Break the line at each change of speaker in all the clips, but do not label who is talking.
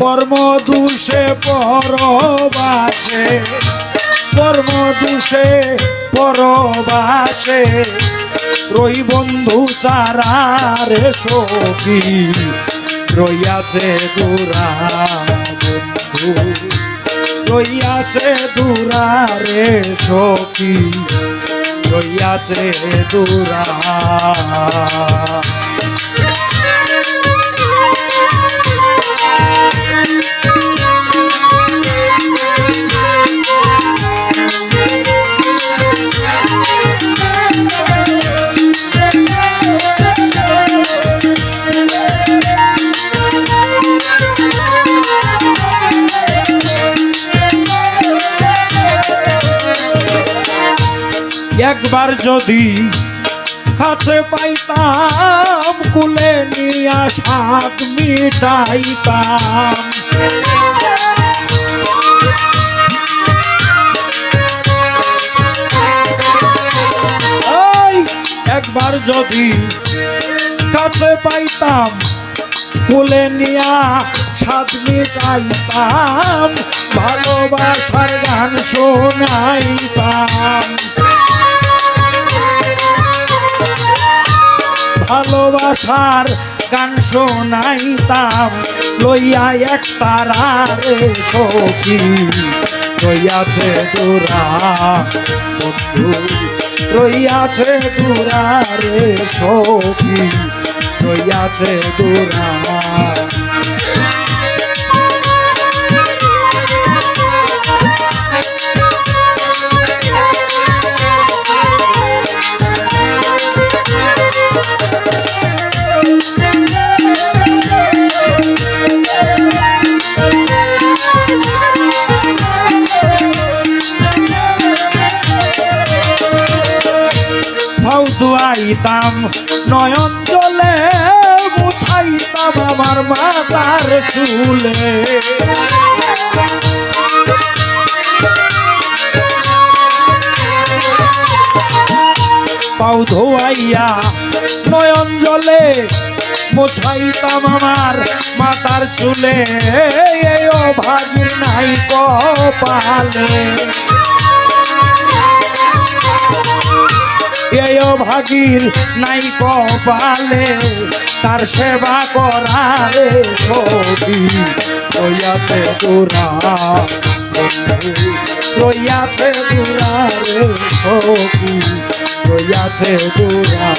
কর্ম দুষে পরবাসে, কর্ম দুষে পরবাসে। রই বন্ধু সারারে সখী, রইয়াছে দূরা বন্ধু রইয়াছে দূরারে সখী, রইয়াছে দূরা একবার যদি কাছে পাইতাম, কুলে নিয়া সাত মিটাইতাম। একবার যদি কাছে পাইতাম, কুলে নিয়া সাত মিটাইতাম, ভালোবাসার গান শোনাইতাম। ভালোবাসার গান শোনাইতাম। লইয়া এক তারারে সখী, রইয়াছে দূরা। বন্ধু, রইয়াছে দূরারে সখী, রইয়াছে দূরা। ফাউ দুয়াইতাম, নয়ন জলে মুছাইতাম আমার মাতার চুলে। পাউ ধোয়াইয়া নয়ন জলে মোছাইতাম আমার মাতার চুলে। এই অভাগীর নাই কপালে। এই ভাগির নাই কপালে, তার সেবা করারে ছবি রইয়াছে তোরা রইয়াছে তোরা রে ছবি রইয়াছে দূরা।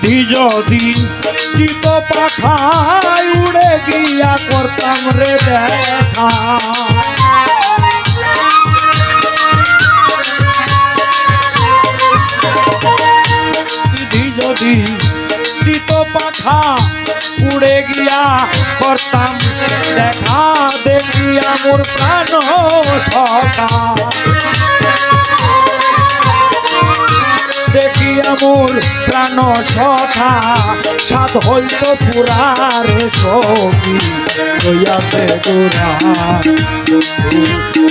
বিধি যদি, চিত পাখায় উড়ে গিয়া করতাম রে দেখা বিধি যদি, চিত পাখা উড়ে গিয়া করতাম দেখা দেখিয়া মোর প্রাণ সখা দেখিয়া মোর প্রাণ সখা। সাত হইত পুরার সখী। রইয়াছে দুরার।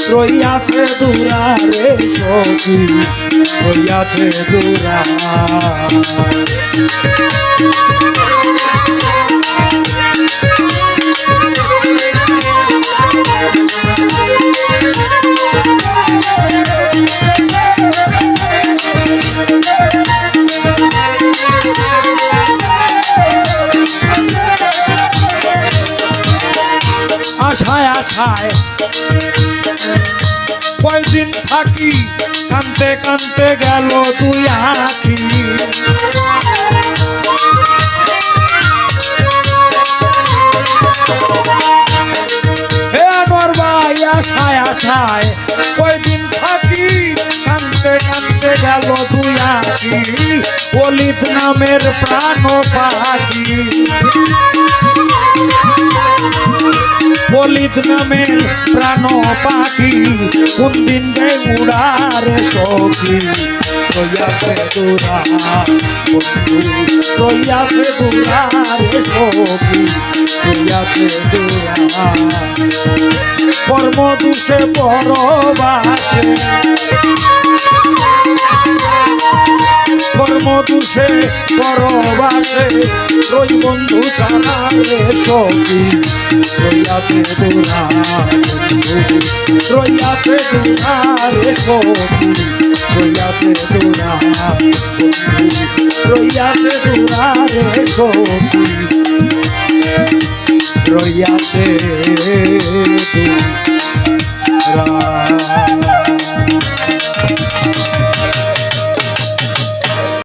রইয়াছে দূরা রে সখী। রইয়াছে দূরা আশায় কয়দিন থাকি, কানতে কানতে গেল তুই আখি হে আমার ভাই, আশায় আশায়, কয়দিন থাকি, কানতে কানতে গেল তুই আখি অলিত নামের প্রাণ পাখি। অলিত নামের প্রাণ পাখি কোন দিন গে উড়ার সখী। রইয়াছে দূরা বন্ধু রইয়াছে দূরারে সখী। রইয়াছে দূরা কর্ম দুষে পরবাসে দুষে পরবাসে রই বন্ধু চানারে সখী রইয়াছে বন্ধু রইয়াছে দূরারে সখী রইয়াছে বন্ধু রইয়াছে দূরারে সখী রইয়াছে দূরা